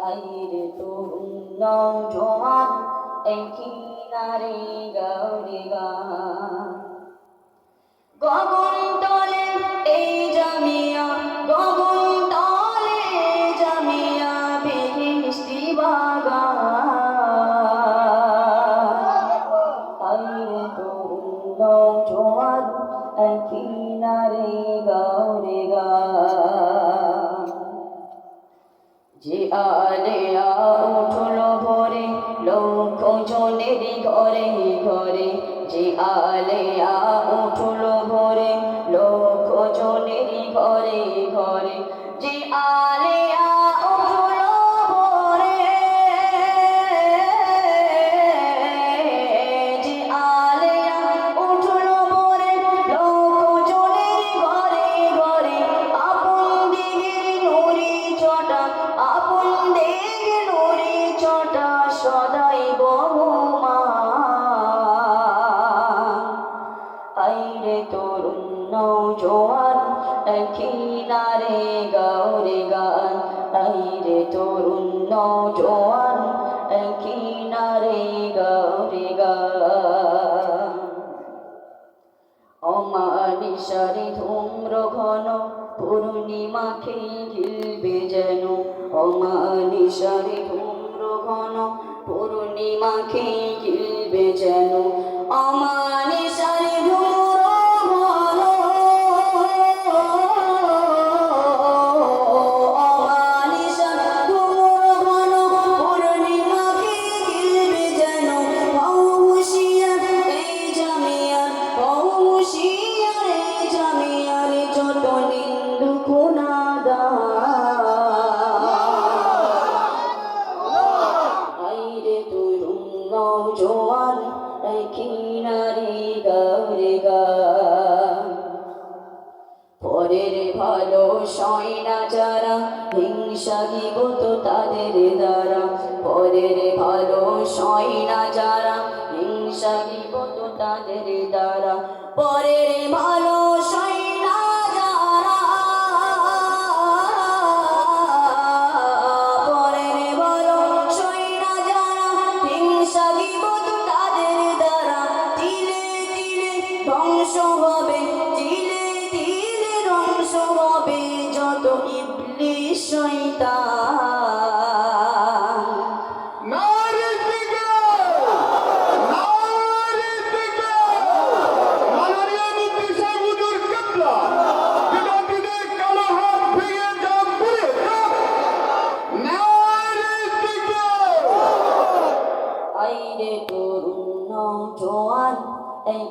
আইরে তরুণ নৌজোয়ান এই কিনারে গৌরে গান গগন তলে এই জামিয়া গগন তলে জামিয়া আইরে তরুণ নৌজোয়ান এই কিনারে যে আলেয়া নৌজোয়ান কিনারে গাওরে গান আইরে তরুণ নৌজোয়ান কিনারে গাওরে গান। অমানিসারে ধূম্র ঘন পূর্ণিমাকে গিলবে যেন অমানিসারে ধূম্র ঘন পূর্ণিমাকে গিলবে যেন অমানিসারে গাওরে গা। পরের ভালো সয় না যারা, হিংসা গিবত তাদের দ্বারা। পরের ভালো সয় না যারা, হিংসা গিবত তাদের দ্বারা। পরের ভালো হবে তিলে দিলে ধ্বংস হবে যত ইবলিশ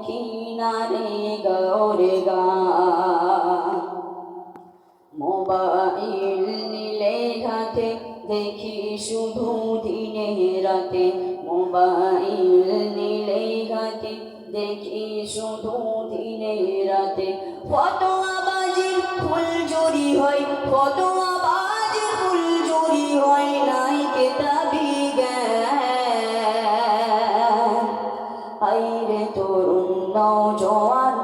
কিনারে গৌরে গা। মোবাইল নিলে হাতে দেখি শুধু দিনে রাতে। মোবাইল নিলে হাতে দেখি শুধু দিনে রাতে। কত আবাজের ফুল জড়ি হয় কত নৌজোয়ান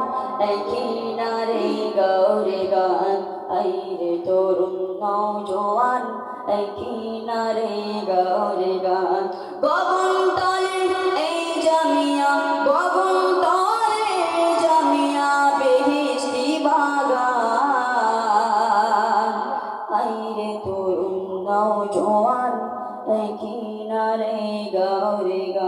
এই কিনারে গৌরে গান, আইরে তরুণ নৌজোয়ান, এই কিনারে গৌরে গান। গগন তলে এই জামিয়া গগন তলে জামিয়া, বেহেশতি বাগান। আইরে তরুণ নৌজোয়ান, এই কিনারে গৌরে গান।